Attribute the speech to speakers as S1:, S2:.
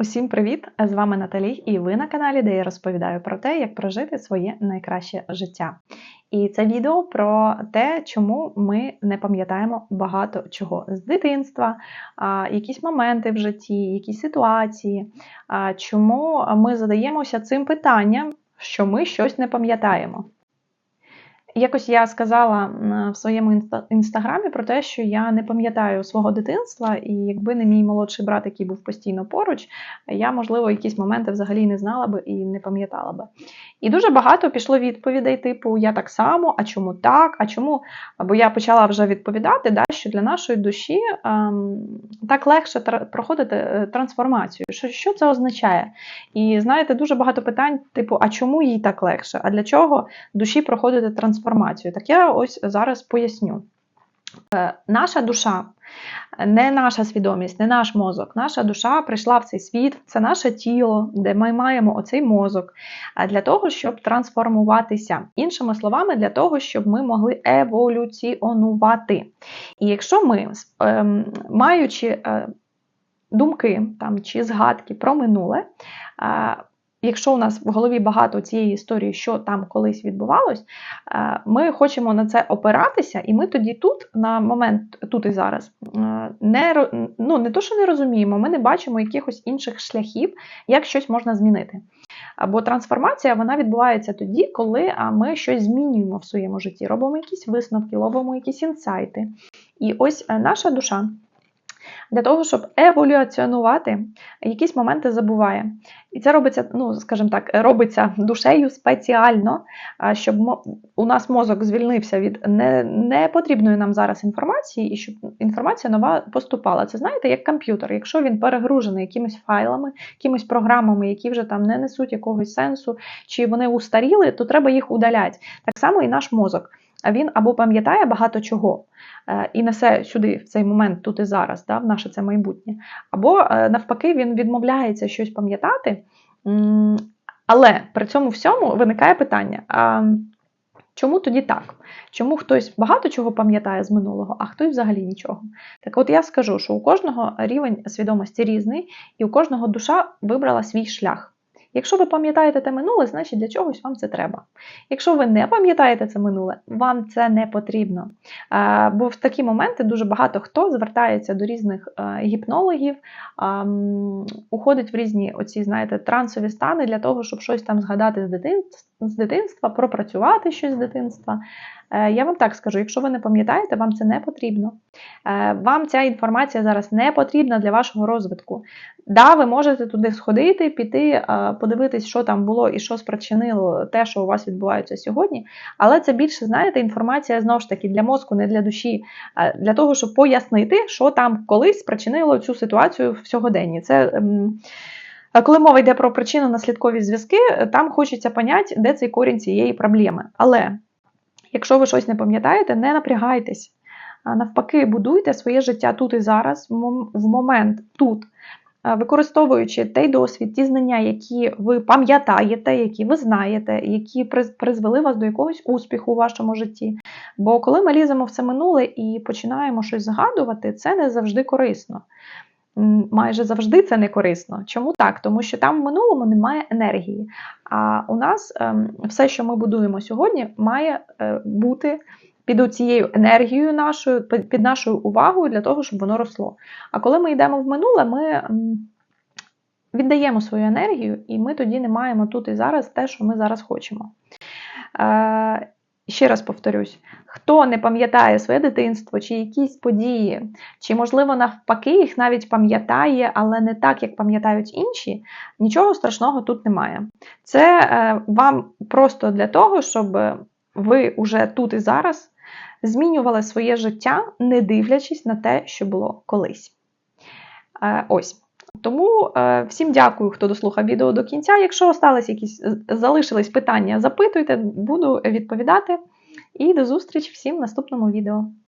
S1: Усім привіт! З вами Наталі, і ви на каналі, де я розповідаю про те, як прожити своє найкраще життя. І це відео про те, чому ми не пам'ятаємо багато чого з дитинства, якісь моменти в житті, якісь ситуації, чому ми задаємося цим питанням, що ми щось не пам'ятаємо. Якось я сказала в своєму інстаграмі про те, що я не пам'ятаю свого дитинства, і якби не мій молодший брат, який був постійно поруч, я, можливо, якісь моменти взагалі не знала би і не пам'ятала би. І дуже багато пішло відповідей, типу Я так само, а чому так? А чому? Бо я почала вже відповідати, да, що для нашої душі ем, так легше проходити е, трансформацію. Що що це означає? І знаєте, дуже багато питань, типу, а чому їй так легше? А для чого душі проходити трансформацію? Так я ось зараз поясню. Е, наша душа, не наша свідомість, не наш мозок. Наша душа прийшла в цей світ, це наше тіло, де ми маємо оцей мозок для того, щоб трансформуватися. Іншими словами, для того, щоб ми могли еволюціонувати. І якщо ми, ем, маючи е, думки там, чи згадки про минуле, Якщо у нас в голові багато цієї історії, що там колись відбувалось, е, ми хочемо на це опиратися, і ми тоді тут, на момент тут і зараз, е, не ну, не то, що не розуміємо, ми не бачимо якихось інших шляхів, як щось можна змінити. Бо трансформація вона відбувається тоді, коли ми щось змінюємо в своєму житті, робимо якісь висновки, робимо якісь інсайти. І ось е, наша душа для того, щоб еволюціонувати, якісь моменти забуває. І це робиться, ну, скажімо так, робиться душею спеціально, щоб у нас мозок звільнився від непотрібної нам зараз інформації, і щоб інформація нова поступала. Це знаєте, як комп'ютер. Якщо він перегружений якимись файлами, якимись програмами, які вже там не несуть якогось сенсу, чи вони устаріли, то треба їх удаляти. Так само і наш мозок. Він або пам'ятає багато чого е, і несе сюди в цей момент, тут і зараз, да, в наше це майбутнє, або е, навпаки, він відмовляється щось пам'ятати. Але при цьому всьому виникає питання: а чому тоді так? Чому хтось багато чого пам'ятає з минулого, а хтось взагалі нічого? Так от я скажу, що у кожного рівень свідомості різний, і у кожного душа вибрала свій шлях. Якщо ви пам'ятаєте те минуле, значить для чогось вам це треба. Якщо ви не пам'ятаєте це минуле, вам це не потрібно. Бо в такі моменти дуже багато хто звертається до різних е, гіпнологів, уходить в різні оці, знаєте, трансові стани для того, щоб щось там згадати з дитинства з дитинства, пропрацювати щось з дитинства. Е, я вам так скажу, якщо ви не пам'ятаєте, вам це не потрібно. Е, вам ця інформація зараз не потрібна для вашого розвитку. Да, ви можете туди сходити, піти, е, подивитись, що там було і що спричинило те, що у вас відбувається сьогодні. Але це більше, знаєте, інформація знову ж таки для мозку, не для душі, для того, щоб пояснити, що там колись спричинило цю ситуацію в сьогоденні. Це ем, коли мова йде про причинно-наслідкові зв'язки, там хочеться поняти, де цей корінь цієї проблеми. Але якщо ви щось не пам'ятаєте, не напрягайтесь. Навпаки, будуйте своє життя тут і зараз, в момент тут, використовуючи той досвід, ті знання, які ви пам'ятаєте, які ви знаєте, які призвели вас до якогось успіху у вашому житті. Бо коли ми ліземо в це минуле і починаємо щось згадувати, це не завжди корисно майже завжди це не корисно. Чому так? Тому що там в минулому немає енергії. А у нас ем, все, що ми будуємо сьогодні, має е, бути під цією енергією нашою, під нашою увагою для того, щоб воно росло. А коли ми йдемо в минуле, ми віддаємо свою енергію, і ми тоді не маємо тут і зараз те, що ми зараз хочемо. Ще раз повторюсь, хто не пам'ятає своє дитинство, чи якісь події, чи, можливо, навпаки, їх навіть пам'ятає, але не так, як пам'ятають інші, нічого страшного тут немає. Це е, вам просто для того, щоб ви уже тут і зараз змінювали своє життя, не дивлячись на те, що було колись. Е, ось. Тому е, всім дякую, хто дослухав відео до кінця. Якщо остались якісь залишились питання, запитуйте, буду відповідати. І до зустрічі всім в наступному відео.